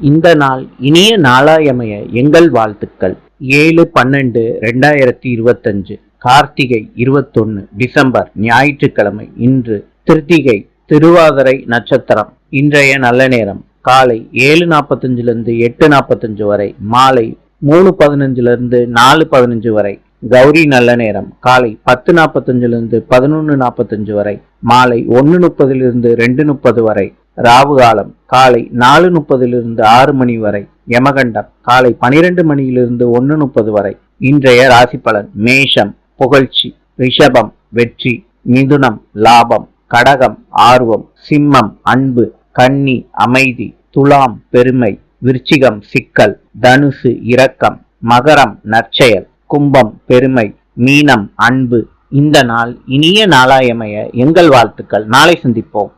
இந்த நாள் இனிய நாளாயமைய எங்கள் வாழ்த்துக்கள். ஏழு பன்னெண்டு ரெண்டாயிரத்தி இருபத்தஞ்சு கார்த்திகை இருபத்தொன்னு டிசம்பர் ஞாயிற்றுக்கிழமை இன்று திருத்திகை திருவாதிரை நட்சத்திரம். இன்றைய நல்ல நேரம் காலை ஏழு நாற்பத்தஞ்சிலிருந்து எட்டு நாற்பத்தஞ்சு வரை மாலை மூணு பதினஞ்சிலிருந்து நாலு பதினஞ்சு வரை. கௌரி நல்ல நேரம் காலை பத்து நாற்பத்தஞ்சிலிருந்து பதினொன்று நாற்பத்தஞ்சு வரை மாலை ஒன்று முப்பதிலிருந்து ரெண்டு முப்பது வரை. ராவு காலம் காலை நாலு முப்பதிலிருந்து ஆறு மணி வரை. யமகண்டம் காலை பனிரெண்டு மணியிலிருந்து ஒன்று முப்பது வரை. இன்றைய ராசி பலன் மேஷம் புகழ்ச்சி ரிஷபம் வெற்றி மிதுனம் லாபம் கடகம் ஆர்வம் சிம்மம் அன்பு கன்னி அமைதி துலாம் பெருமை விருச்சிகம் சிக்கல் தனுசு இரக்கம் மகரம் நற்செயல் கும்பம் பெருமை மீனம் அன்பு. இந்த நாள் இனிய நாளாயமைய எங்கள் வாழ்த்துக்கள். நாளை சந்திப்போம்.